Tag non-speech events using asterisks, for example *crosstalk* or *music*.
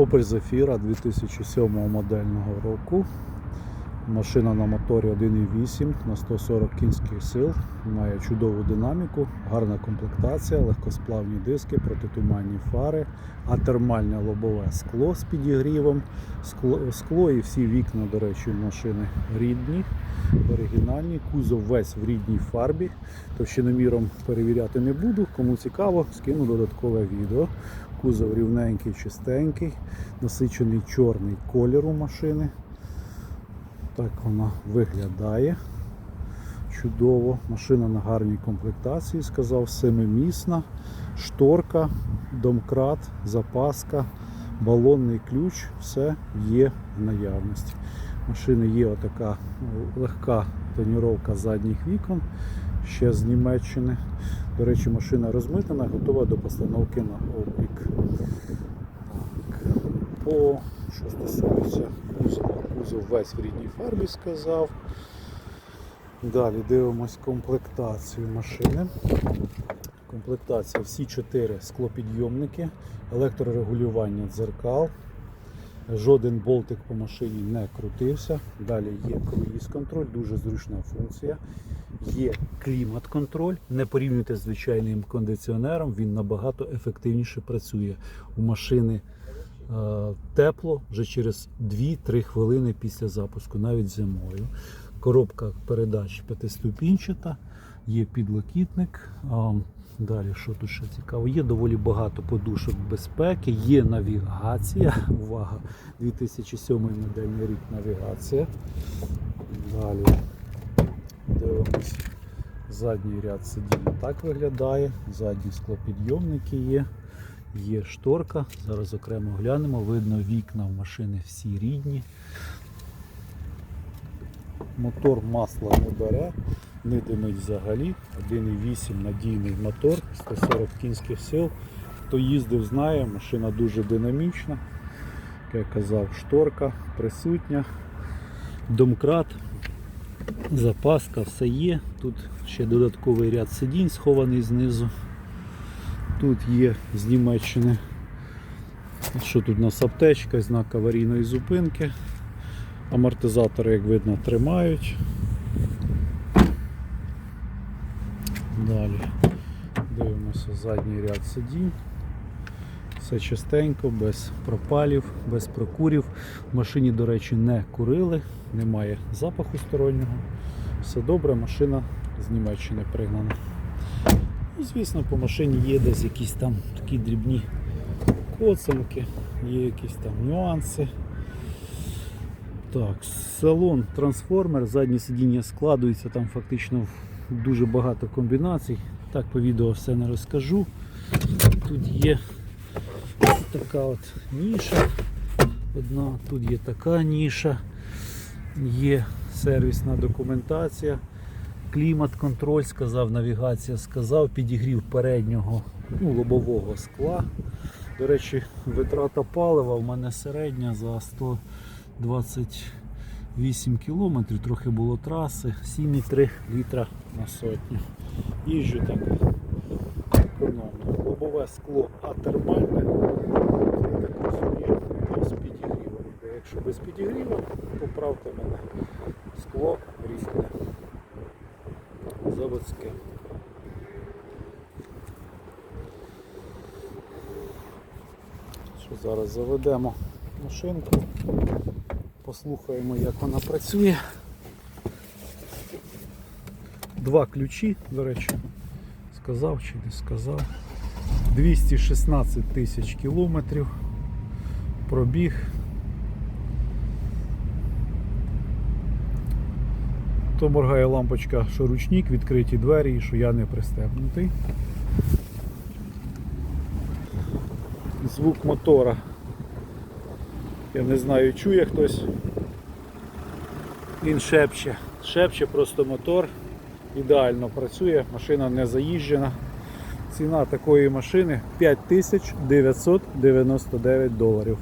Opel Zafira 2007 модельного року. Машина на моторі 1.8 на 140 кінських сил, має чудову динаміку, гарна комплектація, легкосплавні диски, протитуманні фари, атермальне лобове скло з підігрівом. Скло, скло і всі вікна, до речі, машини рідні, оригінальні. Кузов весь в рідній фарбі. Товщиноміром перевіряти не буду. Кому цікаво, скину додаткове відео. Кузов рівненький, чистенький, насичений чорний колір у машини. Так вона виглядає. Чудово. Машина на гарній комплектації, сказав, семимісна, шторка, домкрат, запаска, балонний ключ, все є в наявності. Машини є отака легка тоніровка задніх вікон, ще з Німеччини. До речі, машина розмитана, готова до постановки на облік. Так. По що стосується кузов весь в рідній фарбі сказав. Далі дивимось комплектацію машини. Комплектація всі чотири склопідйомники, електрорегулювання дзеркал. Жоден болтик по машині не крутився. Далі є круїз-контроль, дуже зручна функція. Є клімат-контроль. Не порівнюйте з звичайним кондиціонером, він набагато ефективніше працює. У машини тепло вже через 2-3 хвилини після запуску, навіть зимою. Коробка передач п'ятиступінчата, є підлокітник. Далі, що тут ще цікаво? Є доволі багато подушок безпеки, є навігація. *laughs* Увага! 2007 модельний рік навігація. Далі дивимось. Задній ряд сидінь так виглядає. Задні склопідйомники є. Є шторка. Зараз окремо глянемо. Видно вікна в машини всі рідні. Мотор масла не бере, не димить взагалі. 1,8 надійний мотор, 140 кінських сил. Хто їздив, знає, машина дуже динамічна. Як я казав, шторка присутня, домкрат, запаска, все є. Тут ще додатковий ряд сидінь схований знизу. Тут є з Німеччини. Що тут у нас аптечка, знак аварійної зупинки. Амортизатори, як видно, тримають. Далі дивимося задній ряд сидінь. Все чистенько, без пропалів, без прокурів. В машині, до речі, не курили, немає запаху стороннього. Все добре, машина з Німеччини пригнана. І, звісно, по машині є десь якісь там такі дрібні коцанки, є якісь там нюанси. Так, салон трансформер, заднє сидіння складується, там фактично дуже багато комбінацій. Так по відео все не розкажу. Тут є така от ніша. Одна, тут є така ніша, є сервісна документація, клімат-контроль, сказав, навігація сказав, підігрів переднього ну, лобового скла. До речі, витрата палива в мене середня за 100. 28 кілометрів, трохи було траси, 7,3 літра на сотню. Їжджу так економно. Лобове скло атермальне, з. Якщо без підігріву, поправте мене. Скло різне. Заводське. Що зараз заведемо машинку. Послухаємо, як вона працює. Два ключі, до речі, сказав чи не сказав. 216 тисяч кілометрів. Пробіг. То моргає лампочка, що ручник, відкриті двері що я не пристебнутий. Звук мотора. Я не знаю, чує хтось. Він шепче. Шепче просто мотор. Ідеально працює, машина не заїжджена. Ціна такої машини 5999 доларів.